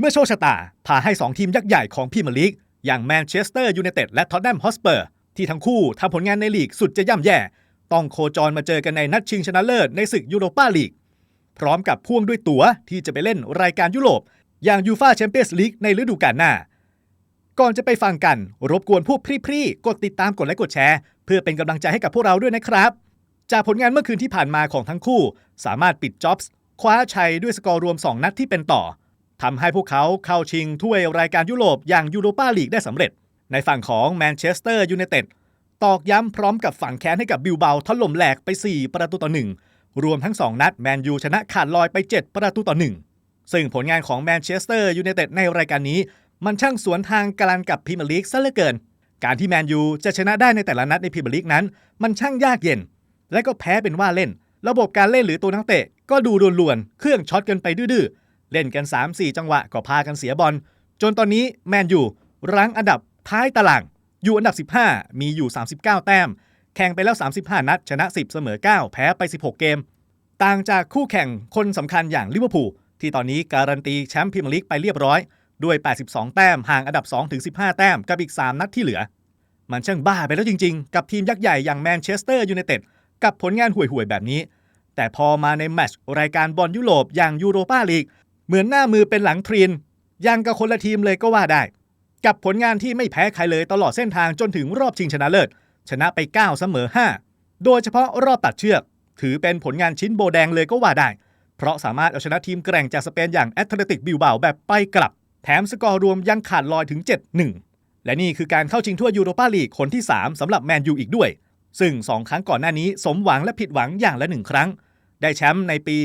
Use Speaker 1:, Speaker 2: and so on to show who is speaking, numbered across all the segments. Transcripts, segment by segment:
Speaker 1: เมื่อโชคชะตา พาให้ 2 ทีมยักษ์ใหญ่ของพรีเมียร์ลีก อย่างแมนเชสเตอร์ยูไนเต็ดและท็อตแนมฮอสเปอร์ ที่ทั้งคู่ทำผลงานในลีกสุดจะย่ำแย่ ต้องโคจรมาเจอกันในนัดชิงชนะเลิศในศึกยูโรปาลีก พร้อมกับพ่วงด้วยตั๋วที่จะไปเล่นรายการยุโรป อย่างยูฟาแชมเปี้ยนส์ลีกในฤดูกาลหน้า ก่อนจะไปฟังกัน รบกวนพวกพรี่ๆกดติดตามกดไลค์กดแชร์ เพื่อเป็นกำลังใจให้กับพวกเราด้วยนะครับจากผลงานเมื่อคืนที่ผ่านมาของทั้งคู่ สามารถปิดจ็อบส์คว้าชัยด้วยสกอร์รวม 2 นัดที่เป็นต่อ ทำให้พวกเขาเข้าชิงถ้วยรายการยุโรปอย่างยูโรปาลีกได้สำเร็จ ในฝั่งของแมนเชสเตอร์ยูไนเต็ดตอกย้ำพร้อมกับฝังแค้นให้กับบิลเบาถล่มแหลกไป 4 ประตูต่อ 1 รวมทั้ง 2 นัดแมนยูชนะขาดลอยไป 7 ประตูต่อ 1 ซึ่งผลงานของแมนเชสเตอร์ยูไนเต็ดในรายการนี้ มันช่างสวนทางกันกับพรีเมียร์ลีกซะเหลือเกิน การที่แมนยูจะชนะได้ในแต่ละนัดในพรีเมียร์ลีกนั้น มันช่างยากเย็น และก็แพ้เป็นว่าเล่น ระบบการเล่นหรือตัวนักเตะ ก็ดูลวนๆเครื่องช็อตกันไปดื้อๆ เล่นกัน 3-4 จังหวะก็พากันเสียบอล จนตอนนี้แมนยูรั้งอันดับท้ายตาราง อยู่อันดับ 15 มีอยู่ 39 แต้ม แข่งไปแล้ว 35 นัด ชนะ 10 เสมอ 9 แพ้ไป 16 เกม ต่างจากคู่แข่งคนสำคัญอย่างลิเวอร์พูลที่ตอนนี้การันตีแชมป์พรีเมียร์ลีกไปเรียบร้อย ด้วย 82 แต้มห่างอันดับ2-15 แต้มกับอีก 3 นัดที่เหลือ มันช่างบ้าไปแล้วจริง ๆ กับทีมยักษ์ใหญ่อย่างแมนเชสเตอร์ยูไนเต็ดกับผลงานห่วยๆแบบนี้ แต่พอมาในแมตช์รายการบอลยุโรปอย่างยูโรปาลีก เหมือนหน้ามือเป็นหลังทรีนยังกับคนละทีมเลยก็ว่าได้ กับผลงานที่ไม่แพ้ใครเลยตลอดเส้นทางจนถึงรอบชิงชนะเลิศ ชนะไป 9 เสมอ 5 โดยเฉพาะรอบตัดเชือก ถือเป็นผลงานชิ้นโบแดงเลยก็ว่าได้ เพราะสามารถเอาชนะทีมแกร่งจากสเปนอย่างแอตเลติกบิลเบาแบบไปกลับ แถมสกอร์รวมยังขาดลอยถึง 7-1 และนี่คือการเข้าชิงทั่วยูโรปาลีกคนที่ 3สำหรับแมนยูอีกด้วย ซึ่ง 2 ครั้งก่อนหน้านี้สมหวังและผิดหวังอย่างละ1ครั้ง ได้แชมป์ในปี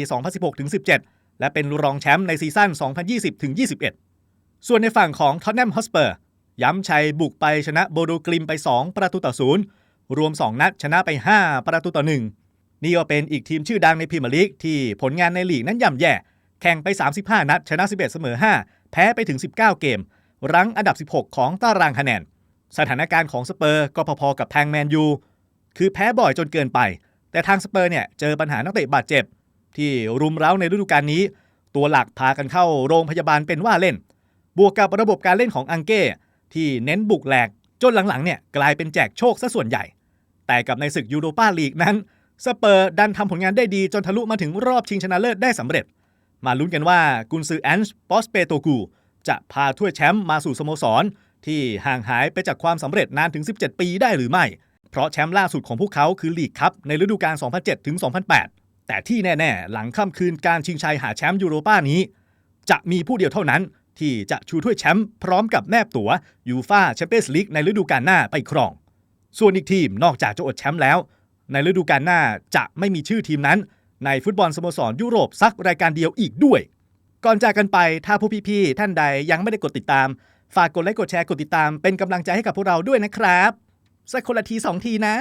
Speaker 1: 2016-17 และเป็นรองแชมป์ในซีซั่น 2020-21 ส่วนในฝั่งของท็อตแนมฮอสเปอร์ย้ำชัยบุกไปชนะโบโดกลิมไป 2 ประตูต่อ0รวม 2 นัดชนะไป 5 ประตูต่อ 1 นี่ก็เป็นอีกทีมชื่อดังในพรีเมียร์ลีกที่ผลงานในลีกนั้นย่ำแย่ แข่งไป 35 นัด ชนะ 11 เสมอ 5 แพ้ไปถึง 19 เกม รั้งอันดับ 16 ของตารางคะแนน สถานการณ์ของสเปอร์ก็พอๆกับทางแมนยู คือแพ้บ่อยจนเกินไป แต่ทางสเปอร์เนี่ยเจอปัญหานักเตะบาดเจ็บ ที่รุมเร้าในฤดูกาลนี้ ตัวหลักพากันเข้าโรงพยาบาลเป็นว่าเล่น บวกกับระบบการเล่นของอังเก้ที่เน้นบุกแหลกจนหลังๆเนี่ยกลายเป็นแจกโชคซะส่วนใหญ่ แต่กับในศึกยูโรปาลีกนั้นสเปอร์ดันทำผลงานได้ดีจนทะลุมาถึงรอบชิงชนะเลิศได้สำเร็จ มาลุ้นกันว่ากุนซือแอนช์ปอสเปโตกูจะพาถ้วยแชมป์มาสู่สโมสร ที่ห่างหายไปจากความสำเร็จนานถึง 17 ปีได้หรือไม่ เพราะแชมป์ล่าสุดของพวกเขาคือลีกคัพในฤดูกาล 2007 ถึง 2008 แต่ที่แน่ ๆ หลังค่ำคืนการชิงชัยหาแชมป์ยูโรป้านี้ จะมีผู้เดียวเท่านั้น ที่จะชูถ้วยแชมป์พร้อมกับแนบตั๋วยูฟาแชมเปี้ยนส์ลีกในฤดูกาลหน้าไปครอง ส่วนอีกทีมนอกจากจะอดแชมป์แล้ว ในฤดูกาลหน้าจะไม่มีชื่อทีมนั้น ในฟุตบอลสโมสรยุโรปสักรายการเดียวอีกด้วย ก่อนจากกันไปถ้าผู้พี่ๆท่านใดยังไม่ได้กดติดตาม ฝากกดไลค์กดแชร์กดติดตามเป็นกำลังใจให้กับพวกเราด้วยนะครับสักคนละทีสองทีนะ